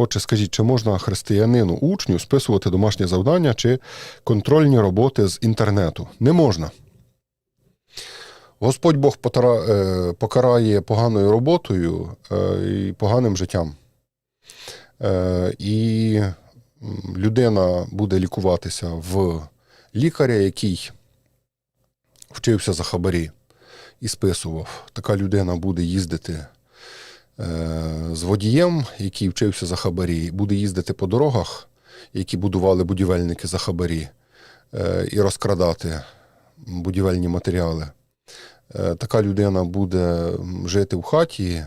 Отже, скажіть, чи можна християнину учню списувати домашнє завдання чи контрольні роботи з інтернету? Не можна. Господь Бог е, покарає поганою роботою е, і поганим життям. Е, І людина буде лікуватися в лікаря, який вчився за хабарі і списував. Така людина буде їздити з водієм, який вчився за хабарі, буде їздити по дорогах, які будували будівельники за хабарі, е, і розкрадати будівельні матеріали. Е, Така людина буде жити в хаті,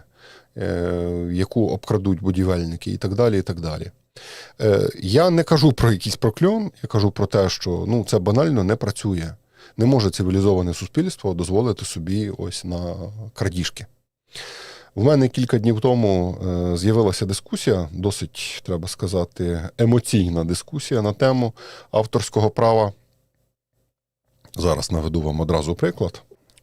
е, яку обкрадуть будівельники, і так далі. і так далі. Е, Я не кажу про якийсь прокльон, я кажу про те, що ну, це банально не працює. Не може цивілізоване суспільство дозволити собі ось на крадіжки. У мене кілька днів тому е, з'явилася дискусія, досить, треба сказати, емоційна дискусія на тему авторського права. Зараз наведу вам одразу приклад.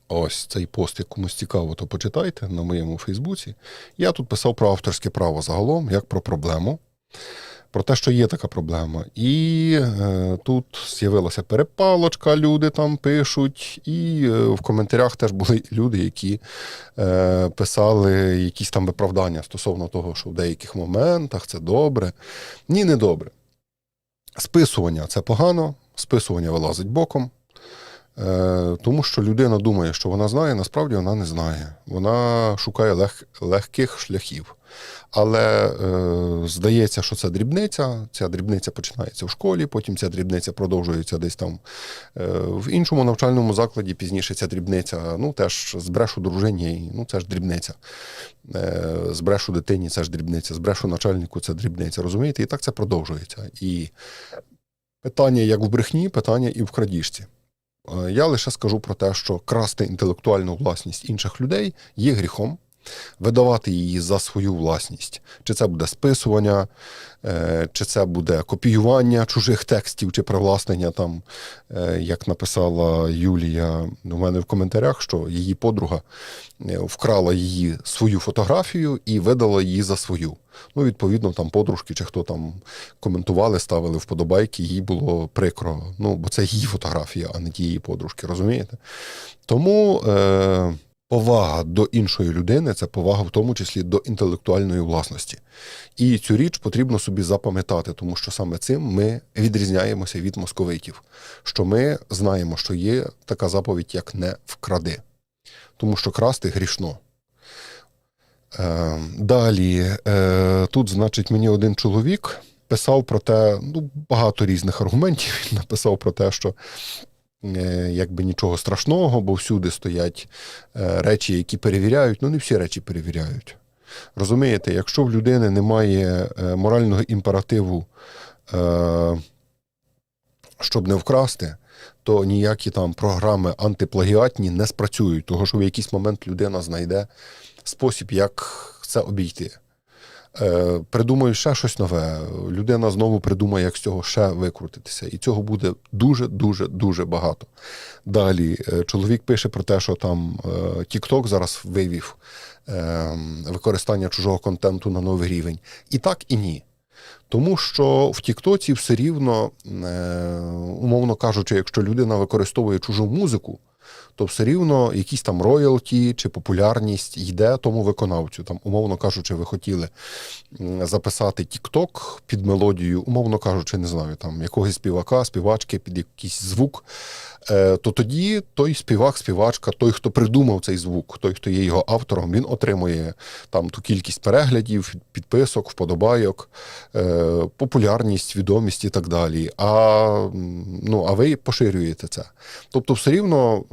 Ось цей пост, як комусь цікаво, то почитайте на моєму Фейсбуці. Я тут писав про авторське право загалом, як про проблему, про те, що є така проблема. І е, тут з'явилася перепалочка, люди там пишуть, і е, в коментарях теж були люди, які е, писали якісь там виправдання стосовно того, що в деяких моментах це добре. Ні, не добре. Списування це погано, списування вилазить боком. Е, Тому що людина думає, що вона знає, насправді вона не знає. Вона шукає лег, легких шляхів. Але е, здається, що це дрібниця. Ця дрібниця починається в школі, потім ця дрібниця продовжується десь там е, в іншому навчальному закладі. Пізніше ця дрібниця, ну теж збрешу дружині, ну це ж дрібниця. Е, збрешу дитині, це ж дрібниця, збрешу начальнику, це дрібниця. Розумієте? І так це продовжується. І питання як в брехні, питання і в крадіжці. Е, Я лише скажу про те, що красти інтелектуальну власність інших людей є гріхом, видавати її за свою власність. Чи це буде списування, е, чи це буде копіювання чужих текстів, чи привласнення там, е, як написала Юлія у мене в коментарях, що її подруга вкрала її свою фотографію і видала її за свою. Ну, відповідно, там подружки чи хто там коментували, ставили вподобайки, їй було прикро. Ну, бо це її фотографія, а не тієї подружки, розумієте? Тому е, повага до іншої людини це повага в тому числі до інтелектуальної власності. І цю річ потрібно собі запам'ятати, тому що саме цим ми відрізняємося від московитів, що ми знаємо, що є така заповідь, як не вкради. Тому що красти грішно. Е, далі, е, тут, значить, мені один чоловік писав про те, ну, багато різних аргументів. Він написав про те, що е, якби нічого страшного, бо всюди стоять речі, які перевіряють. Ну, не всі речі перевіряють. Розумієте, якщо в людини немає морального імперативу, щоб не вкрасти, то ніякі там програми антиплагіатні не спрацюють, тому що в якийсь момент людина знайде спосіб, як це обійти. Е, придумаю ще щось нове. Людина знову придумає, як з цього ще викрутитися. І цього буде дуже, дуже, дуже багато. Далі е, чоловік пише про те, що там е, TikTok зараз вивів е, використання чужого контенту на новий рівень. І так, і ні. Тому що в Тіктоці все рівно, е, умовно кажучи, якщо людина використовує чужу музику, то все рівно якісь там роялті чи популярність йде тому виконавцю. Там, умовно кажучи, ви хотіли записати Тікток під мелодію, умовно кажучи, не знаю, там якогось співака, співачки під якийсь звук. Е, То тоді той співак, співачка, той, хто придумав цей звук, той, хто є його автором, він отримує там ту кількість переглядів, підписок, вподобайок, е, популярність, відомість і так далі. А, ну, а ви поширюєте це. Тобто, все рівно.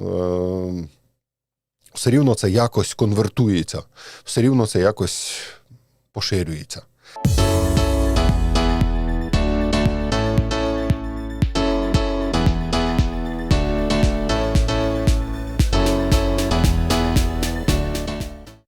Е, все рівно це якось конвертується, все рівно це якось поширюється.